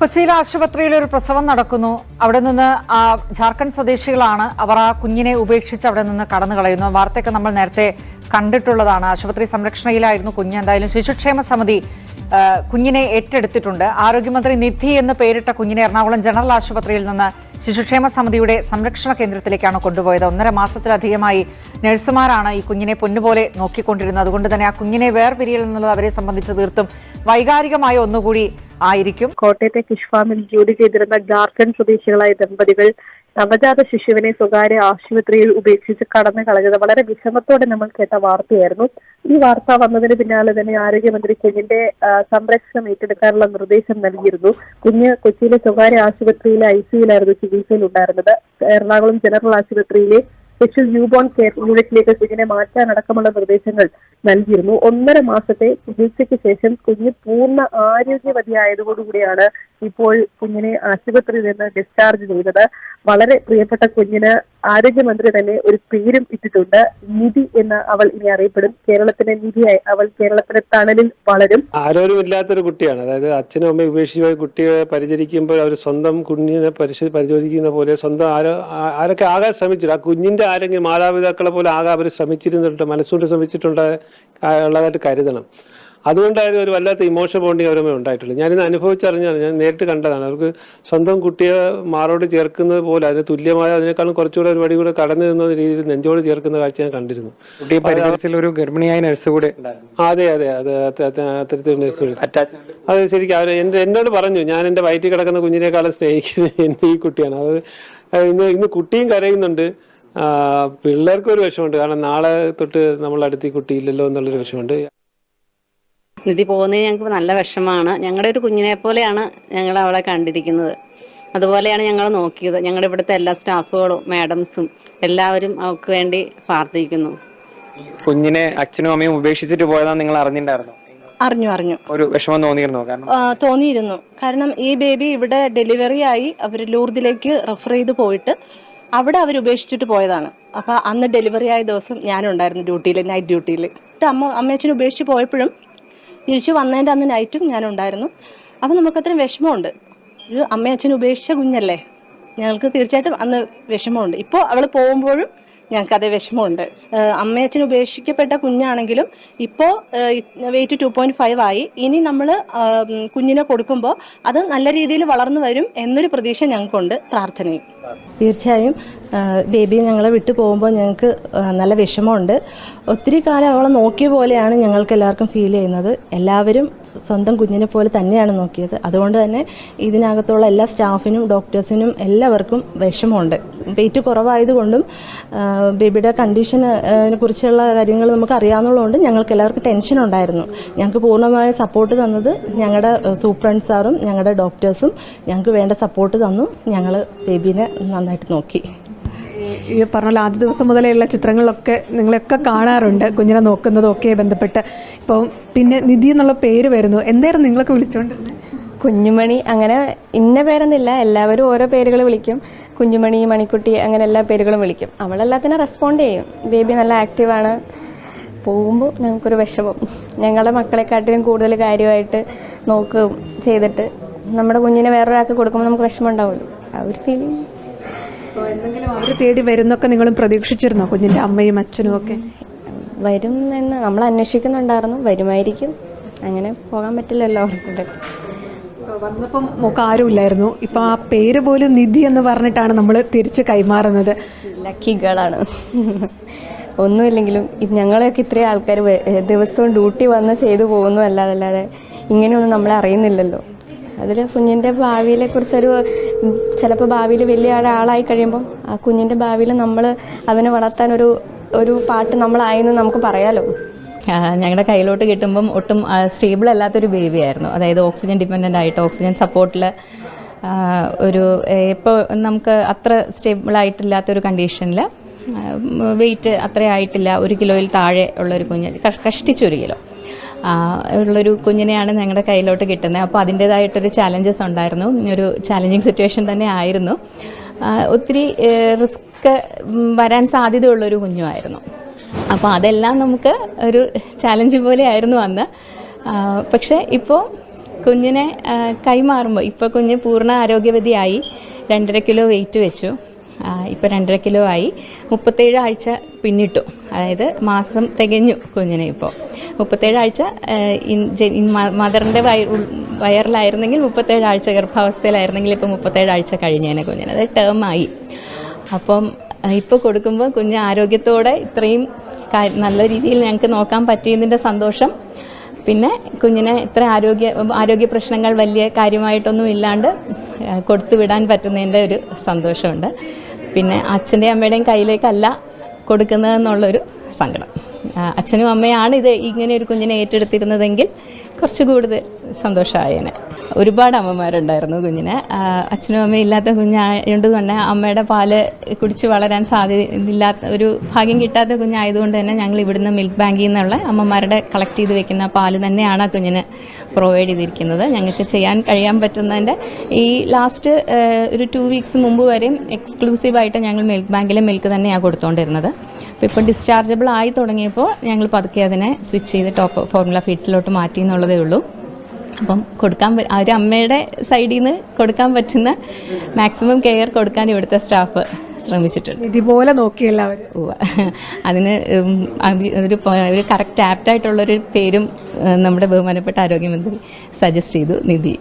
കൊച്ചിയിലെ ആശുപത്രിയിൽ ഒരു പ്രസവം നടക്കുന്നു. അവിടെ നിന്ന് ആ ജാർഖണ്ഡ് സ്വദേശികളാണ് അവർ ആ കുഞ്ഞിനെ ഉപേക്ഷിച്ച് അവിടെ നിന്ന് കടന്നു കളയുന്നു. വാർത്തയൊക്കെ നമ്മൾ നേരത്തെ കണ്ടിട്ടുള്ളതാണ്. ആശുപത്രി സംരക്ഷണയിലായിരുന്നു കുഞ്ഞ്. എന്തായാലും ശിശുക്ഷേമ സമിതി കുഞ്ഞിനെ ഏറ്റെടുത്തിട്ടുണ്ട്. ആരോഗ്യമന്ത്രി നിധി എന്ന് പേരിട്ട കുഞ്ഞിനെ എറണാകുളം ജനറൽ ആശുപത്രിയിൽ നിന്ന് ശിശുക്ഷേമ സമിതിയുടെ സംരക്ഷണ കേന്ദ്രത്തിലേക്കാണ് കൊണ്ടുപോയത്. ഒന്നര മാസത്തിലധികമായി നഴ്സുമാരാണ് ഈ കുഞ്ഞിനെ പൊന്നുപോലെ നോക്കിക്കൊണ്ടിരുന്നത്. അതുകൊണ്ട് തന്നെ ആ കുഞ്ഞിനെ വേർപിരിയൽ എന്നുള്ളത് അവരെ സംബന്ധിച്ച് തീർത്തും വൈകാരികമായ ഒന്നുകൂടി ആയിരിക്കും. കോട്ടയത്തെ ഫിഷ് ഫാമിൽ ജോലി ചെയ്തിരുന്ന ജാർഖണ്ഡ് സ്വദേശികളായ ദമ്പതികൾ നവജാത ശിശുവിനെ സ്വകാര്യ ആശുപത്രിയിൽ ഉപേക്ഷിച്ച് കടന്നു കളഞ്ഞത് വളരെ വിഷമത്തോടെ നമ്മൾ കേട്ട വാർത്തയായിരുന്നു. ഈ വാർത്ത വന്നതിന് പിന്നാലെ തന്നെ ആരോഗ്യമന്ത്രി കുഞ്ഞിന്റെ സംരക്ഷണം ഏറ്റെടുക്കാനുള്ള നിർദ്ദേശം നൽകിയിരുന്നു. കുഞ്ഞ് കൊച്ചിയിലെ സ്വകാര്യ ആശുപത്രിയിലെ ഐ സിയിലായിരുന്നു ചികിത്സയിൽ ഉണ്ടായിരുന്നത് എറണാകുളം ജനറൽ ആശുപത്രിയിലെ സ്പെഷ്യൽ ന്യൂബോൺ കെയർ യൂണിറ്റിലേക്ക് കുഞ്ഞിനെ മാറ്റാനടക്കമുള്ള നിർദ്ദേശങ്ങൾ നൽകിയിരുന്നു. ഒന്നര മാസത്തെ ചികിത്സയ്ക്ക് ശേഷം കുഞ്ഞ് പൂർണ ആരോഗ്യവതിയായതോടുകൂടിയാണ് ഇപ്പോൾ കുഞ്ഞിനെ ആശുപത്രിയിൽ നിന്ന് ഡിസ്ചാർജ് ചെയ്തത്. വളരെ പ്രിയപ്പെട്ട കുഞ്ഞിന് ആരോഗ്യമന്ത്രി തന്നെ ഒരു പേരും ഇട്ടിട്ടുണ്ട്. നിധി എന്ന് അവൾ ഇനി അറിയപ്പെടും. കേരളത്തിന്റെ നിധിയായി അവൾ കേരളത്തിന്റെ തണലിൽ വളരും. ആരോരുമില്ലാത്തൊരു കുട്ടിയാണ്. അതായത് അച്ഛനും അമ്മയും ഉപേക്ഷിച്ച് പോയ കുട്ടിയെ പരിചരിക്കുമ്പോൾ അവർ സ്വന്തം കുഞ്ഞിനെ പരിശ പരിശോധിക്കുന്ന പോലെ സ്വന്തം ആരോ ആരൊക്കെ ആകാൻ ശ്രമിച്ചു ആ കുഞ്ഞിന്റെ ആരെങ്കിലും മാതാപിതാക്കളെ പോലെ ആകാൻ അവർ ശ്രമിച്ചിരുന്നിട്ടുണ്ട് മനസ്സുകൊണ്ട് ശ്രമിച്ചിട്ടുണ്ട് ഉള്ളതായിട്ട് കരുതണം. അതുകൊണ്ടായിരുന്നു ഒരു വല്ലാത്ത ഇമോഷൻ ബോണ്ടിങ് അവരുമേ ഉണ്ടായിട്ടുള്ളത് ഞാനിത് അനുഭവിച്ചറിഞ്ഞാണ് ഞാൻ നേരിട്ട് കണ്ടതാണ്. അവർക്ക് സ്വന്തം കുട്ടിയെ മാറോട് ചേർക്കുന്നത് പോലെ അതിന് തുല്യമായ അതിനേക്കാളും കുറച്ചുകൂടെ ഒരു വടി കൂടെ കടന്നു നിന്ന രീതിയിൽ നെഞ്ചോട് ചേർക്കുന്ന കാഴ്ച ഞാൻ കണ്ടിരുന്നു. കുട്ടിയെ ഒരു ഗർഭിണിയായ നഴ്സ് കൂടെ അതെ അതെ അതെ അത് അത് അത് അത്തരത്തിൽ നഴ്സ് അത് ശരിക്കും അവർ എന്റെ എന്നോട് പറഞ്ഞു ഞാൻ എന്റെ വയറ്റിൽ കിടക്കുന്ന കുഞ്ഞിനേക്കാളും സ്നേഹിക്കുന്നത് എന്റെ ഈ കുട്ടിയാണ്. അത് ഇന്ന് ഇന്ന് കുട്ടിയും കരയുന്നുണ്ട്. പിള്ളേർക്കൊരു വിഷമുണ്ട് ഒരു വിഷമമുണ്ട്. കാരണം നാളെ തൊട്ട് നമ്മളടുത്ത് കുട്ടിയില്ലല്ലോ എന്നുള്ളൊരു വിഷമമുണ്ട്. നിധി പോകുന്നതിന് ഞങ്ങൾക്ക് നല്ല വിഷമമാണ്. ഞങ്ങളുടെ ഒരു കുഞ്ഞിനെ പോലെയാണ് ഞങ്ങൾ അവളെ കണ്ടിരിക്കുന്നത്. അതുപോലെയാണ് ഞങ്ങൾ നോക്കിയത്. ഞങ്ങളുടെ ഇവിടുത്തെ എല്ലാ സ്റ്റാഫുകളും മാഡംസും എല്ലാവരും അവൾക്ക് വേണ്ടി പ്രാർത്ഥിക്കുന്നു. കുഞ്ഞിനെ അച്ഛനും അമ്മയും ഉപേക്ഷിച്ചിട്ട് പോയതാണ് നിങ്ങൾ അറിഞ്ഞിട്ടുണ്ടായിരുന്നു? അറിഞ്ഞു അറിഞ്ഞു. ഒരു വിഷമം തോന്നിയിരുന്നു? കാരണം തോന്നിയിരുന്നു. കാരണം ഈ ബേബി ഇവിടെ ഡെലിവറി ആയി അവർ ലൂർദിലേക്ക് റെഫർ ചെയ്ത് പോയിട്ട് അവിടെ അവർ ഉപേക്ഷിച്ചിട്ട് പോയതാണ്. അപ്പൊ അന്ന് ഡെലിവറി ആയ ദിവസം ഞാനുണ്ടായിരുന്നു ഡ്യൂട്ടിയിൽ നൈറ്റ് ഡ്യൂട്ടിയിൽ അമ്മ അമ്മയച്ഛൻ ഉപേക്ഷിച്ച് പോയപ്പോഴും തിരിച്ചു വന്നതിന്റെ അന്ന് നൈറ്റും ഞാനുണ്ടായിരുന്നു. അപ്പം നമുക്കത്രയും വിഷമമുണ്ട്. ഒരു അമ്മയച്ഛൻ ഉപേക്ഷിച്ച കുഞ്ഞല്ലേ? ഞങ്ങൾക്ക് തീർച്ചയായിട്ടും അന്ന് വിഷമമുണ്ട്. ഇപ്പോൾ അവൾ പോകുമ്പോഴും ഞങ്ങൾക്ക് അതേ വിഷമമുണ്ട് അമ്മയച്ഛൻ ഉപേക്ഷിക്കപ്പെട്ട കുഞ്ഞാണെങ്കിലും ഇപ്പോൾ വെയിറ്റ് ടു പോയിന്റ് ഫൈവ് ആയി. ഇനി നമ്മൾ കുഞ്ഞിനെ കൊടുക്കുമ്പോൾ അത് നല്ല രീതിയിൽ വളർന്നു വരും എന്നൊരു പ്രതീക്ഷ ഞങ്ങൾക്കുണ്ട് പ്രാർത്ഥനയും. തീർച്ചയായും ബേബി ഞങ്ങളെ വിട്ടു പോകുമ്പോൾ ഞങ്ങൾക്ക് നല്ല വിഷമമുണ്ട്. ഒത്തിരി കാലം അവളെ നോക്കിയ പോലെയാണ് ഞങ്ങൾക്ക് എല്ലാവർക്കും ഫീൽ ചെയ്യുന്നത്. എല്ലാവരും സ്വന്തം കുഞ്ഞിനെ പോലെ തന്നെയാണ് നോക്കിയത്. അതുകൊണ്ട് തന്നെ ഇതിനകത്തുള്ള എല്ലാ സ്റ്റാഫിനും ഡോക്ടേഴ്സിനും എല്ലാവർക്കും വിഷമമുണ്ട്. വെയിറ്റ് കുറവായതുകൊണ്ടും ബേബിയുടെ കണ്ടീഷനെ കുറിച്ചുള്ള കാര്യങ്ങൾ നമുക്ക് അറിയാവുന്നതുകൊണ്ട് ഞങ്ങൾക്ക് എല്ലാവർക്കും ടെൻഷൻ ഉണ്ടായിരുന്നു. ഞങ്ങൾക്ക് പൂർണമായ സപ്പോർട്ട് തന്നത് ഞങ്ങളുടെ സൂപ്രണ്ട് സാറും ഞങ്ങളുടെ ഡോക്ടേഴ്സും ഞങ്ങൾക്ക് വേണ്ട സപ്പോർട്ട് തന്നു. ഞങ്ങൾ ബേബീനെ നന്നായിട്ട് നോക്കി. ഈ പറഞ്ഞ ആദ്യ ദിവസം മുതലേ ഉള്ള ചിത്രങ്ങളൊക്കെ നിങ്ങളെയൊക്കെ കാണാറുണ്ട്. കുഞ്ഞിനെ നോക്കുന്നതും ഒക്കെ ബന്ധപ്പെട്ട്. ഇപ്പം പിന്നെ നിധി എന്നുള്ള പേര് വരുന്നു. എന്തായിരുന്നു നിങ്ങളൊക്കെ വിളിച്ചോണ്ടിരുന്നത് കുഞ്ഞുമണി അങ്ങനെ ഇന്ന പേരെന്നില്ല എല്ലാവരും ഓരോ പേരുകൾ വിളിക്കും. കുഞ്ഞുമണി മണിക്കുട്ടി അങ്ങനെ എല്ലാ പേരുകളും വിളിക്കും. അവളെല്ലാത്തിനും റെസ്പോണ്ട് ചെയ്യും. ബേബി നല്ല ആക്റ്റീവാണ് പോകുമ്പോൾ ഞങ്ങൾക്കൊരു വിഷമം. ഞങ്ങളുടെ മക്കളെക്കാട്ടിലും കൂടുതൽ കാര്യമായിട്ട് നോക്കുകയും ചെയ്തിട്ട് നമ്മുടെ കുഞ്ഞിനെ വേറൊരാൾക്ക് കൊടുക്കുമ്പോൾ നമുക്ക് വിഷമം ഉണ്ടാവുമല്ലോ. ആ ഒരു ഫീലിംഗ് അപ്പോൾ എന്തെങ്കിലും അവർ തേടി വരുന്നൊക്കെ നിങ്ങളും പ്രതീക്ഷിച്ചിരുന്നോ? കുഞ്ഞിന്റെ അമ്മയും അച്ഛനും ഒക്കെ? വരും എന്ന് നമ്മൾ അന്വേഷിക്കുന്നുണ്ടായിരുന്നു. വരുമായിരിക്കും. അങ്ങനെ പോകാൻ പറ്റില്ലല്ലോ അവർക്കൂടെ വന്നപ്പം മുഖം ആരുമില്ലായിരുന്നു. ഇപ്പം ആ പേര് പോലും നിധി എന്ന് പറഞ്ഞിട്ടാണ് നമ്മൾ തിരിച്ച് കൈമാറുന്നത്. ലക്കി ഗേളാണ് ഒന്നുമില്ലെങ്കിലും ഞങ്ങളെയൊക്കെ ഇത്രയും ആൾക്കാർ ദിവസവും ഡ്യൂട്ടി വന്ന് ചെയ്തു പോകുന്നു. അല്ലാതെ ഇങ്ങനെയൊന്നും നമ്മളെ അറിയുന്നില്ലല്ലോ. അതിൽ കുഞ്ഞിന്റെ ഭാവിയിലെ കുറിച്ചൊരു ചിലപ്പോൾ ഭാവിയിൽ വലിയ ഒരാളായി കഴിയുമ്പം ആ കുഞ്ഞിന്റെ ഭാവിയിൽ നമ്മൾ അവനെ വളർത്താൻ ഒരു ഒരു പാട്ട് നമ്മളായെന്ന് നമുക്ക് പറയാലോ? ഞങ്ങളുടെ കയ്യിലോട്ട് കിട്ടുമ്പം ഒട്ടും സ്റ്റേബിൾ അല്ലാത്തൊരു ബേബി ആയിരുന്നു. അതായത് ഓക്സിജൻ ഡിപ്പെൻഡന്റ് ആയിട്ട് ഓക്സിജൻ സപ്പോർട്ടിൽ ഒരു ഇപ്പോൾ നമുക്ക് അത്ര സ്റ്റേബിൾ ആയിട്ടില്ലാത്തൊരു കണ്ടീഷനിൽ വെയിറ്റ് അത്ര ആയിട്ടില്ല. ഒരു കിലോയിൽ താഴെ ഉള്ളൊരു കുഞ്ഞ് കഷ്- കഷ്ടിച്ചൊരു കിലോ. ഉള്ളൊരു കുഞ്ഞിനെയാണ് ഞങ്ങളുടെ കയ്യിലോട്ട് കിട്ടുന്നത്. അപ്പോൾ അതിന്റേതായിട്ടൊരു ചാലഞ്ചസ് ഉണ്ടായിരുന്നു. ഒരു ചാലഞ്ചിങ് സിറ്റുവേഷൻ തന്നെ ആയിരുന്നു. ഒത്തിരി റിസ്ക് വരാൻ സാധ്യതയുള്ളൊരു കുഞ്ഞുമായിരുന്നു. അപ്പോൾ അതെല്ലാം നമുക്ക് ഒരു ചാലഞ്ച് പോലെ ആയിരുന്നു അന്ന്. പക്ഷേ ഇപ്പോൾ കുഞ്ഞിനെ കൈമാറുമ്പോൾ ഇപ്പോൾ കുഞ്ഞ് പൂർണ ആരോഗ്യവതിയായി രണ്ടര കിലോ വെയിറ്റ് വെച്ചു. ഇപ്പോൾ രണ്ടര കിലോ ആയി. മുപ്പത്തേഴ് ആഴ്ച പിന്നിട്ടു. അതായത് മാസം തികഞ്ഞു കുഞ്ഞിനെ ഇപ്പോൾ മുപ്പത്തേഴ് ആഴ്ച മദറിന്റെ വയറിലായിരുന്നെങ്കിൽ മുപ്പത്തേഴ് ആഴ്ച ഗർഭാവസ്ഥയിലായിരുന്നെങ്കിൽ ഇപ്പോൾ മുപ്പത്തേഴ് ആഴ്ച കഴിഞ്ഞേനെ കുഞ്ഞിന്. അതായത് ടേം ആയി. അപ്പം ഇപ്പോൾ കൊടുക്കുമ്പോൾ കുഞ്ഞ് ആരോഗ്യത്തോടെ ഇത്രയും നല്ല രീതിയിൽ ഞങ്ങൾക്ക് നോക്കാൻ പറ്റിയതിന്റെ സന്തോഷം. പിന്നെ കുഞ്ഞിനെ ഇത്ര ആരോഗ്യ ആരോഗ്യ പ്രശ്നങ്ങൾ വലിയ കാര്യമായിട്ടൊന്നും ഇല്ലാണ്ട് കൊടുത്തു വിടാൻ പറ്റുന്നതിന്റെ ഒരു സന്തോഷമുണ്ട്. പിന്നെ അച്ഛന്റെയും അമ്മയുടെയും കയ്യിലേക്കല്ല കൊടുക്കുന്നതെന്നുള്ളൊരു സങ്കടം. അച്ഛനും അമ്മയാണ് ഇത് ഇങ്ങനെ ഒരു കുഞ്ഞിനെ ഏറ്റെടുത്തിരുന്നതെങ്കിൽ കുറച്ച് കൂടുതൽ സന്തോഷമായേനെ. ഒരുപാട് അമ്മമാരുണ്ടായിരുന്നു കുഞ്ഞിന്. അച്ഛനും അമ്മയും ഇല്ലാത്ത കുഞ്ഞായതുകൊണ്ട് തന്നെ അമ്മയുടെ പാൽ കുടിച്ച് വളരാൻ സാധ്യതയില്ലാത്ത ഒരു ഭാഗ്യം കിട്ടാത്ത കുഞ്ഞായതുകൊണ്ട് തന്നെ ഞങ്ങൾ ഇവിടുന്ന് മിൽക്ക് ബാങ്കിൽ നിന്നുള്ള അമ്മമാരുടെ കളക്ട് ചെയ്ത് വെക്കുന്ന പാൽ തന്നെയാണ് ആ കുഞ്ഞിന് പ്രൊവൈഡ് ചെയ്തിരിക്കുന്നത്. ഞങ്ങൾക്ക് ചെയ്യാൻ കഴിയാൻ പറ്റുന്നതിന്റെ ഈ ലാസ്റ്റ് ഒരു ടു വീക്സ് മുമ്പ് വരെയും എക്സ്ക്ലൂസീവായിട്ട് ഞങ്ങൾ മിൽക്ക് ബാങ്കിലെ മിൽക്ക് തന്നെയാണ് കൊടുത്തുകൊണ്ടിരുന്നത് അപ്പോൾ ഇപ്പോൾ ഡിസ്ചാർജബിൾ ആയി തുടങ്ങിയപ്പോൾ ഞങ്ങൾ പതുക്കെ അതിനെ സ്വിച്ച് ചെയ്ത് ടോപ്പ് ഫോർമുല ഫീഡ്സിലോട്ട് മാറ്റി എന്നുള്ളതേ ഉള്ളൂ. അപ്പം കൊടുക്കാൻ ഒരു അമ്മയുടെ സൈഡിൽ നിന്ന് കൊടുക്കാൻ പറ്റുന്ന മാക്സിമം കെയർ കൊടുക്കാൻ ഇവിടുത്തെ സ്റ്റാഫ് ശ്രമിച്ചിട്ടുണ്ട്. ഇതുപോലെ പോലെ നോക്കി എല്ലാവരും. അതിന് ഒരു ഒരു കറക്റ്റ് ആപ്റ്റായിട്ടുള്ളൊരു പേരും നമ്മുടെ ബഹുമാനപ്പെട്ട ആരോഗ്യമന്ത്രി സജസ്റ്റ് ചെയ്തു നിധി.